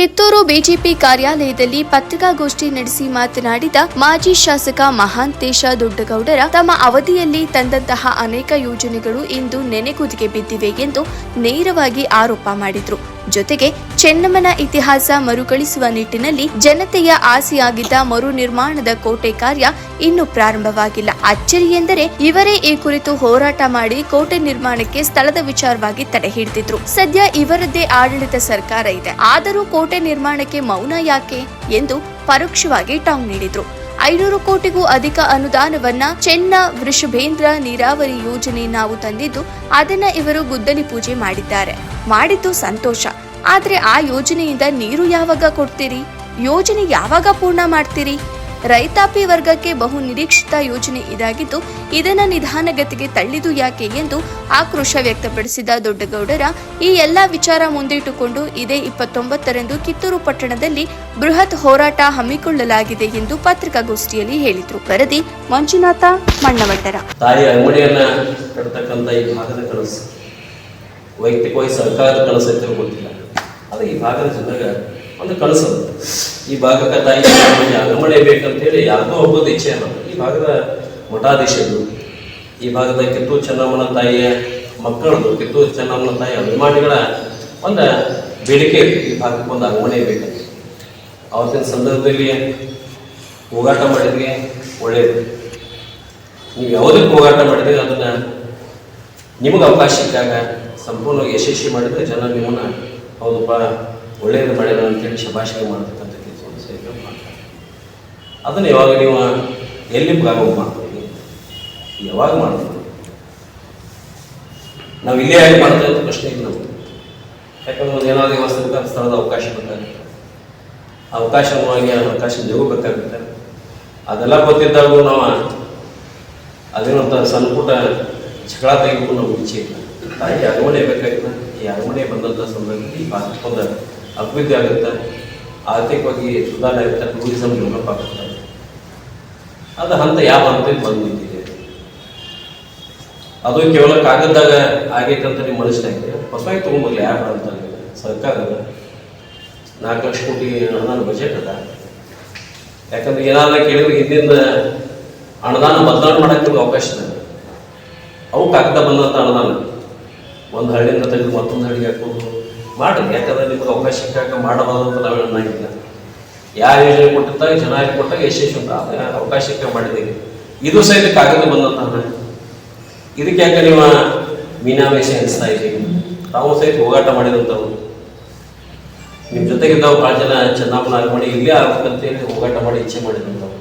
Kittur BJP ಕಾರ್ಯಾಲಯದಲ್ಲಿ ಪತ್ರಿಕಾಗೋಷ್ಠಿ ನಡೆಸಿ ಮಾತನಾಡಿದ ಮಾಜಿ ಶಾಸಕ ಮಹಾಂತೇಶ ದೊಡ್ಡಗೌಡರ, ತಮ್ಮ ಅವಧಿಯಲ್ಲಿ ತಂದಂತಹ ಅನೇಕ ಯೋಜನೆಗಳು ಇಂದು ನೆನೆಗುದಿಗೆ ಬಿದ್ದಿವೆ ಎಂದು ನೇರವಾಗಿ ಆರೋಪ ಮಾಡಿದ್ರು. ಜೊತೆಗೆ ಚೆನ್ನಮ್ಮನ ಇತಿಹಾಸ ಮರುಕಳಿಸುವ ನಿಟ್ಟಿನಲ್ಲಿ ಜನತೆಯ ಆಸೆಯಾಗಿದ್ದ ಮರು ನಿರ್ಮಾಣದ ಕೋಟೆ ಕಾರ್ಯ ಇನ್ನೂ ಪ್ರಾರಂಭವಾಗಿಲ್ಲ. ಅಚ್ಚರಿ ಎಂದರೆ ಇವರೇ ಈ ಕುರಿತು ಹೋರಾಟ ಮಾಡಿ ಕೋಟೆ ನಿರ್ಮಾಣಕ್ಕೆ ಸ್ಥಳದ ವಿಚಾರವಾಗಿ ತಡೆ ಹಿಡಿದಿದ್ರು. ಸದ್ಯ ಇವರದ್ದೇ ಆಡಳಿತ ಸರ್ಕಾರ ಇದೆ. ಆದರೂ ಕೋಟೆ ನಿರ್ಮಾಣಕ್ಕೆ ಮೌನ ಯಾಕೆ ಎಂದು ಪರೋಕ್ಷವಾಗಿ ಟಾಂಗ್ ನೀಡಿದ್ರು. ಐನೂರು ಕೋಟಿಗೂ ಅಧಿಕ ಅನುದಾನವನ್ನ ಚೆನ್ನ ವೃಷಭೇಂದ್ರ ನೀರಾವರಿ ಯೋಜನೆ ನಾವು ತಂದಿದ್ದು, ಅದನ್ನ ಇವರು ಗುದ್ದಲಿ ಪೂಜೆ ಮಾಡಿದ್ದಾರೆ. ಮಾಡಿದ್ದು ಸಂತೋಷ. ಆದ್ರೆ ಆ ಯೋಜನೆಯಿಂದ ನೀರು ಯಾವಾಗ ಕೊಡ್ತೀರಿ? ಯೋಜನೆ ಯಾವಾಗ ಪೂರ್ಣ ಮಾಡ್ತೀರಿ? ರೈತಾಪಿ ವರ್ಗಕ್ಕೆ ಬಹು ನಿರೀಕ್ಷಿತ ಯೋಜನೆ ಇದಾಗಿದ್ದು, ಇದನ್ನ ನಿಧಾನಗತಿಗೆ ತಳ್ಳಿದು ಯಾಕೆ ಎಂದು ಆಕ್ರೋಶ ವ್ಯಕ್ತಪಡಿಸಿದ ದೊಡ್ಡಗೌಡರ ಈ ಎಲ್ಲ ವಿಚಾರ ಮುಂದಿಟ್ಟುಕೊಂಡು ಇದೇ ಇಪ್ಪತ್ತೊಂಬತ್ತರಂದು ಕಿತ್ತೂರು ಪಟ್ಟಣದಲ್ಲಿ ಬೃಹತ್ ಹೋರಾಟ ಹಮ್ಮಿಕೊಳ್ಳಲಾಗಿದೆ ಎಂದು ಪತ್ರಿಕಾಗೋಷ್ಠಿಯಲ್ಲಿ ಹೇಳಿದರು. ವರದಿ ಮಂಜುನಾಥ ಮಣ್ಣವಟ್ಟರ ತಾಯಿ ಅಂಗಡಿಯನ್ನ ಈ ವೈಯಕ್ತಿಕವಾಗಿ ಸರ್ಕಾರದ ಕನಸು ಅಂತ ಗೊತ್ತಿಲ್ಲ ಅದು ಈ ಭಾಗದ ಜನಗ ಒಂದು ಕನಸು ಈ ಭಾಗಕ್ಕೆ ತಾಯಿ ನಮಗೆ ಬೇಕಂತ ಹೇಳಿ ಯಾರಿಗೋ ಒಬ್ಬದ ಇಚ್ಛೆ ಅನ್ನೋದು. ಈ ಭಾಗದ ಮಠಾಧೀಶರು, ಈ ಭಾಗದ ಕಿತ್ತೂರು ಚೆನ್ನಮ್ಮನ ತಾಯಿಯ ಮಕ್ಕಳದು, ಕಿತ್ತೂರು ಚೆನ್ನಮ್ಮನ ತಾಯಿ ಅಭಿಮಾನಿಗಳ ಒಂದು ಬೇಡಿಕೆ ಈ ಭಾಗಕ್ಕೆ ಒಂದು ಅಂಗಮನೆ ಬೇಕಂತ. ಅವತ್ತಿನ ಸಂದರ್ಭದಲ್ಲಿ ಹೋಗಾಟ ಮಾಡಿದ್ರೆ ಒಳ್ಳೆಯದು ನೀವು ಯಾವುದಕ್ಕೆ ಹೋಗಾಟ ಮಾಡಿದ್ರೆ ಅದನ್ನು ನಿಮಗೆ ಅವಕಾಶ ಇದ್ದಾಗ ಸಂಪೂರ್ಣ ಯಶಸ್ವಿ ಮಾಡಿದ್ರೆ ಜನ ನಿಮ್ಮನ್ನ ಹೌದಪ್ಪ, ಒಳ್ಳೆಯದು ಮಾಡ್ಯಾರ ಅಂತೇಳಿ ಶಭಾಷಣೆ ಮಾಡ್ತಕ್ಕಂಥ ಕೆಲಸವನ್ನು ಸಹಿತ ಮಾಡ್ತಾರೆ. ಅದನ್ನು ಯಾವಾಗ ನೀವು ಎಲ್ಲಿ ಪ್ರಾರಂಭ ಮಾಡ್ತೀವಿ ಯಾವಾಗ ಮಾಡ್ತೀವಿ ನಾವು ಇಲ್ಲೇ ಯಾಕೆ ಮಾಡ್ತಾ ಇದ್ದ ಪ್ರಶ್ನೆ ಇಲ್ಲ ನಮ್ಗೆ. ಯಾಕಂದ್ರೆ ಒಂದು ಏನಾದ್ರು ವ್ಯವಸ್ಥೆ ಸ್ಥಳದ ಅವಕಾಶ ಬೇಕಾಗುತ್ತೆ. ಅವಕಾಶವಾಗಿ ಅವಕಾಶ ನೀವು ಬೇಕಾಗುತ್ತೆ. ಅದೆಲ್ಲ ಗೊತ್ತಿದ್ದಾಗೂ ನಾವು ಅದೇನಂತ ಸಣ್ಣ ಪುಟ್ಟ ಜಗಳ ತೆಗೆದುಕೊಂಡು ನಾವು ಇಲ್ಲ. ತಾಯಿ ಅರಮನೆ ಬೇಕಾಗಿಲ್ಲ ಈ ಬಂದಂಥ ಸಂದರ್ಭದಲ್ಲಿ ಭಾಗಕ್ಕೊಂದು ಅಭಿವೃದ್ಧಿ ಆಗುತ್ತೆ. ಆರ್ಥಿಕವಾಗಿ ಸುಧಾರಣೆ ಆಗುತ್ತೆ. ಟೂರಿಸಂ ಡೆವಲಪ್ ಆಗುತ್ತೆ. ಅದು ಹಂತ ಯಾವ ಹಂತಕ್ಕೆ ಬಂದು ನಿಂತಿದೆ ಅದು ಕೇವಲ ಕಾಗದದಾಗ ಆಗೈತೆ ಅಂತ ನೀವು ಮನಸ್ಸಿನಾಗಿದೆ ಹೊಸವಾಗಿ ತೊಗೊಂಬರ್ಲಿ ಯಾರು ಅಂತ ಸರ್ಕಾರ ಅದ ನಾಲ್ಕು ಲಕ್ಷ ಕೋಟಿ ಅನುದಾನ ಬಜೆಟ್ ಅದ. ಯಾಕಂದ್ರೆ ಏನಾರ ಕೇಳಿದ್ರೆ ಹಿಂದಿನ ಅನುದಾನ ಬದಲಾವಣೆ ಮಾಡಕ್ಕೆ ಅವಕಾಶ ಇದೆ. ಅವು ಕಾಗದ ಬಂದಂಥ ಅನುದಾನ ಒಂದು ಹಳ್ಳಿಯಿಂದ ತೆಗೆದು ಮತ್ತೊಂದು ಹಳ್ಳಿಗೆ ಹಾಕೋದು ಮಾಡ್ರಿ, ಯಾಕಂದ್ರೆ ನಿಮ್ಗೆ ಅವಕಾಶ ಸಿಕ್ಕಾಗ ಮಾಡಬಾರದು ಅಂತ ನಾವು ಅನ್ನಂಗಿಲ್ಲ ಯಾವ ಯೋಜನೆ ಕೊಟ್ಟಿರ್ತಾರೆ ಜನ ಕೊಟ್ಟಾಗ ಯಶಸ್ವಿ ಅಂತ ಅವಕಾಶ ಸಿಕ್ಕ ಮಾಡಿದ್ದೀವಿ ಇದು ಸಹಿತ ಕಾಗದ ಬಂದಂತಹ ಇದಕ್ಕೆ ಯಾಕೆ ನೀವು ಮೀನಾವೇಶ ಎನಿಸ್ತಾ ಇದ್ದೀವಿ ತಾವು ಸಹಿತ ಹೋರಾಟ ಮಾಡಿದಂಥವ್ರು. ನಿಮ್ಮ ಜೊತೆಗಿದ್ದವು ಭಾಳ ಜನ ಚೆನ್ನಪ್ಪನ ಇಲ್ಲಿ ಇಲ್ಲೇ ಆಗ್ಬೇಕಂತೇಳಿ ಹೋಗಾಟ ಮಾಡಿ ಇಚ್ಛೆ ಮಾಡಿದಂಥವ್ರು.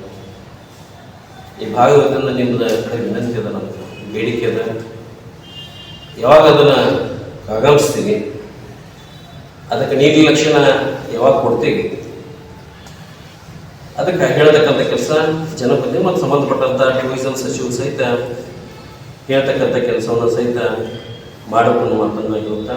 ಈ ಭಾಗವತನ ನಿಮ್ದು ಕಡೆ ವಿನಂತಿ ಅದ ನಮ್ದು. ಬೇಡಿಕೆ ಅದ. ಯಾವಾಗ ಅದನ್ನು ಆಗಮಿಸ್ತೀವಿ ಅದಕ್ಕೆ ನಿರ್ಲಕ್ಷಣ ಯಾವಾಗ ಕೊಡ್ತೀವಿ? ಅದಕ್ಕೆ ಹೇಳ್ತಕ್ಕಂಥ ಕೆಲಸ ಜನಪದ ಮತ್ತು ಸಂಬಂಧಪಟ್ಟಂಥ ಟೂರಿಸಂ ಸಚಿವರು ಸಹಿತ ಹೇಳ್ತಕ್ಕಂಥ ಕೆಲಸವನ್ನು ಸಹಿತ ಮಾಡಬೇಕು ಮಾತನ್ನು ಇವತ್ತ